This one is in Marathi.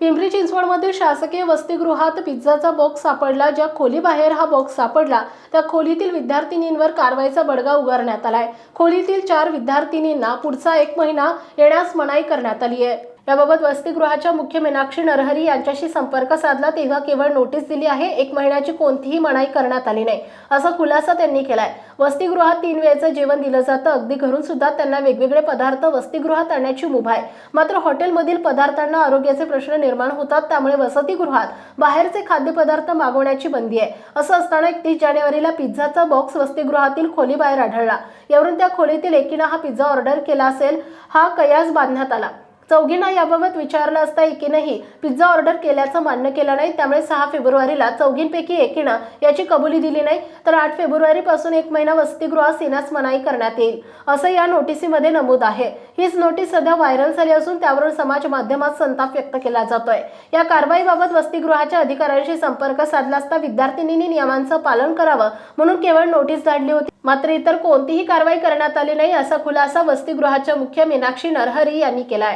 पिंपरी चिंचवडमधील शासकीय वसतिगृहात पिझ्झाचा बॉक्स सापडला ज्या खोलीबाहेर हा बॉक्स सापडला त्या खोलीतील विद्यार्थिनींवर कारवाईचा बडगा उगारण्यात आलाय. खोलीतील चार विद्यार्थिनींना पुढचा एक महिना येण्यास मनाई करण्यात आली आहे याबाबत वसतिगृहाच्या मुख्य मीनाक्षी नरहरी यांच्याशी संपर्क साधला तेव्हा केवळ नोटीस दिली आहे एक महिन्याची कोणतीही मनाई करण्यात आली नाही असा खुलासा त्यांनी केलाय. वसतिगृहात तीन वेळेचं जेवण दिलं जातं अगदी घरून सुद्धा त्यांना वेगवेगळे पदार्थ वसतिगृहात आणण्याची मुभा आहे. मात्र हॉटेलमधील पदार्थांना आरोग्याचे प्रश्न निर्माण होतात त्यामुळे वसतिगृहात बाहेरचे खाद्यपदार्थ मागवण्याची बंदी आहे. असं असताना एकतीस जानेवारीला पिझ्झाचा बॉक्स वसतिगृहातील खोलीबाहेर आढळला. यावरून त्या खोलीतील एकीनं हा पिझ्झा ऑर्डर केला असेल हा कयास बांधण्यात आला. चौघींना याबाबत विचारलं असता एकीनंही पिझ्झा ऑर्डर केल्याचं मान्य केलं नाही. त्यामुळे सहा फेब्रुवारीला चौघींपैकी एकीनं याची कबुली दिली नाही. तर आठ फेब्रुवारीपासून एक महिना वसतिगृहात येण्यास मनाई करण्यात येईल असं या नोटिसीमध्ये नमूद आहे. हीच नोटीस सध्या व्हायरल झाली असून त्यावरून समाज माध्यमात संताप व्यक्त केला जातोय. या कारवाईबाबत वसतिगृहाच्या अधिकाऱ्यांशी संपर्क साधला असता विद्यार्थिनींनी नियमांचं पालन करावं म्हणून केवळ नोटीस धाडली होती. मात्र इतर कोणतीही कारवाई करण्यात आली नाही असा खुलासा वसतिगृहाच्या मुख्य मीनाक्षी नरहरी यांनी केलाय.